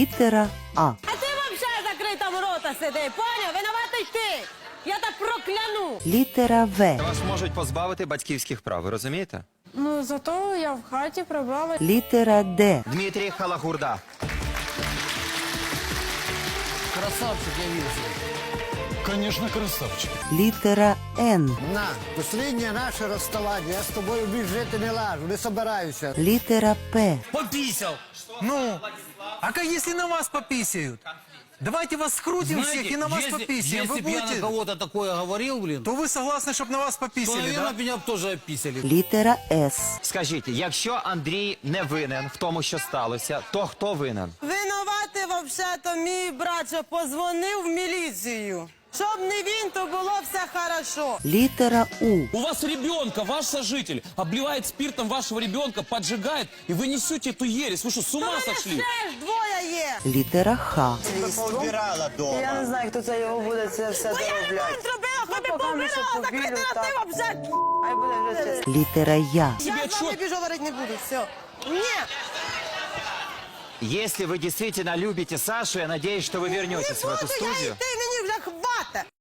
Літера А. А ти взагалі закритому рота сиди, поняв? Винуватий ти! Я так прокляну! Літера В. Вас можуть позбавити батьківських прав, ви розумієте? Ну, зато я в хаті прибрала. Літера Д. Дмитрій Халагурда. Красавчик я вижу. Конечно, красавчик. Літера Н. На, последнее наше расставание. Я с тобой більше жити не лажу, не собираюся. Літера П Пописал. Ну, а как если на вас пописают? Давайте вас скрутим всех и на вас если, пописаем. если Вы б я на будете? кого-то такое говорил, блин, То вы согласны, чтобы на вас то, пописали, наверное, да? меня бы тоже описали. Літера С. Скажіть, якщо Андрій не винен в тому, що сталося, то хто винен? Винуватий вообще-то мій брат, що позвонив в міліцію. Щоб не він, то було все хорошо. Літера У. У вас ребенка, ваш сожитель, обливает спиртом вашего ребенка, поджигает, и вы несете эту ересь. Вы что, с ума Мене сошли? ще ж двоє є. Літера Х. Я не знаю, хто це його буде це все Бо я не доробляти. зробила, хоч би поки ми ще побирала, повірю, закрити на ти так. вообще. Хай буде вже чесно. Літера Я. Я Тебе з вами чё? більше говорити не буду, все. Ні. Если вы действительно любите Сашу, я надеюсь, что вы Не вернетесь в эту буду я студию. йти, мені plata.